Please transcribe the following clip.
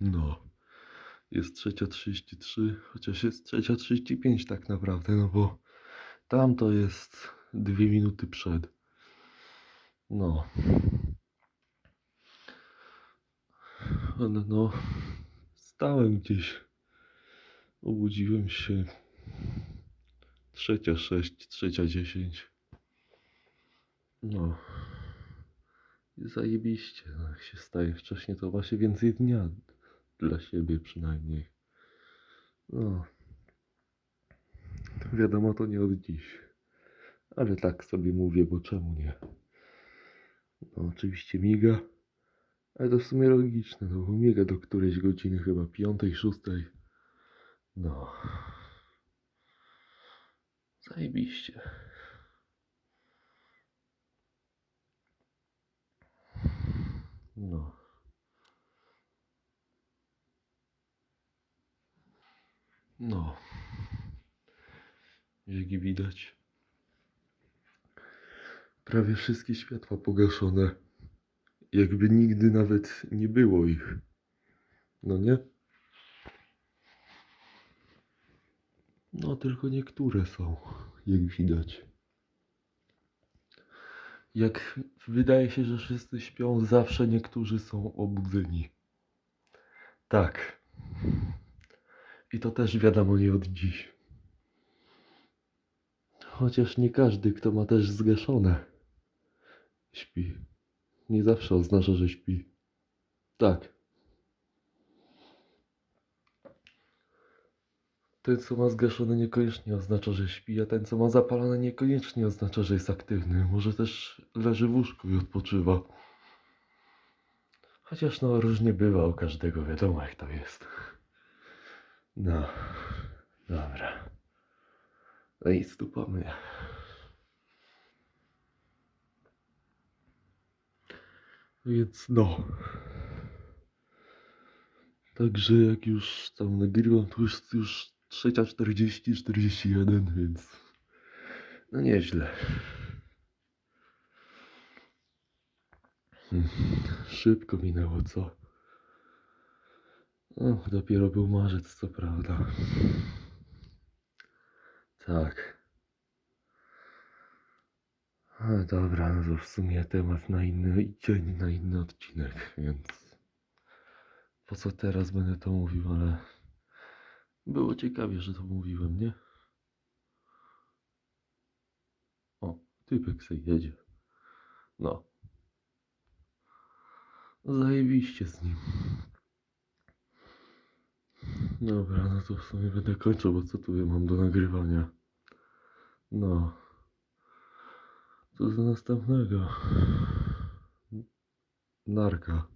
No. Jest trzecia 33, chociaż jest trzecia 35 tak naprawdę, no bo tam to jest dwie minuty przed. No. Ale no, stałem gdzieś. Obudziłem się. Trzecia 6, trzecia 10. No. Zajebiście, no, jak się staje wcześniej, to właśnie więcej dnia dla siebie przynajmniej. No. Wiadomo, to nie od dziś. Ale tak sobie mówię, bo czemu nie? No, oczywiście miga. Ale to w sumie logiczne, no bo miga do którejś godziny, chyba piątej, szóstej. No. Zajebiście. No. No. Jak widać. Prawie wszystkie światła pogaszone. Jakby nigdy nawet nie było ich. No nie? No, tylko niektóre są, jak widać. Jak wydaje się, że wszyscy śpią, zawsze niektórzy są obudzeni. Tak. I to też wiadomo nie od dziś. Chociaż nie każdy, kto ma też zgaszone, śpi. Nie zawsze oznacza, że śpi. Tak. Ten, co ma zgaszone, niekoniecznie oznacza, że śpi, a ten, co ma zapalone, niekoniecznie oznacza, że jest aktywny. Może też leży w łóżku i odpoczywa. Chociaż no, różnie bywa u każdego, wiadomo jak to jest. No, dobra. No i stupamy. Więc no. Także jak już tam nagrywam, to już, już trzecia 40, 41, więc no nieźle. Hmm, Szybko minęło, co? No, dopiero był marzec, co prawda. Tak. Ale dobra, no to w sumie temat na inny dzień, na inny odcinek, więc po co teraz będę to mówił, ale było ciekawie, że to mówiłem, nie? O, typek se jedzie. No. Zajebiście z nim. Dobra, no to w sumie będę kończył, bo co tu mam do nagrywania? No. Co do następnego? Narka.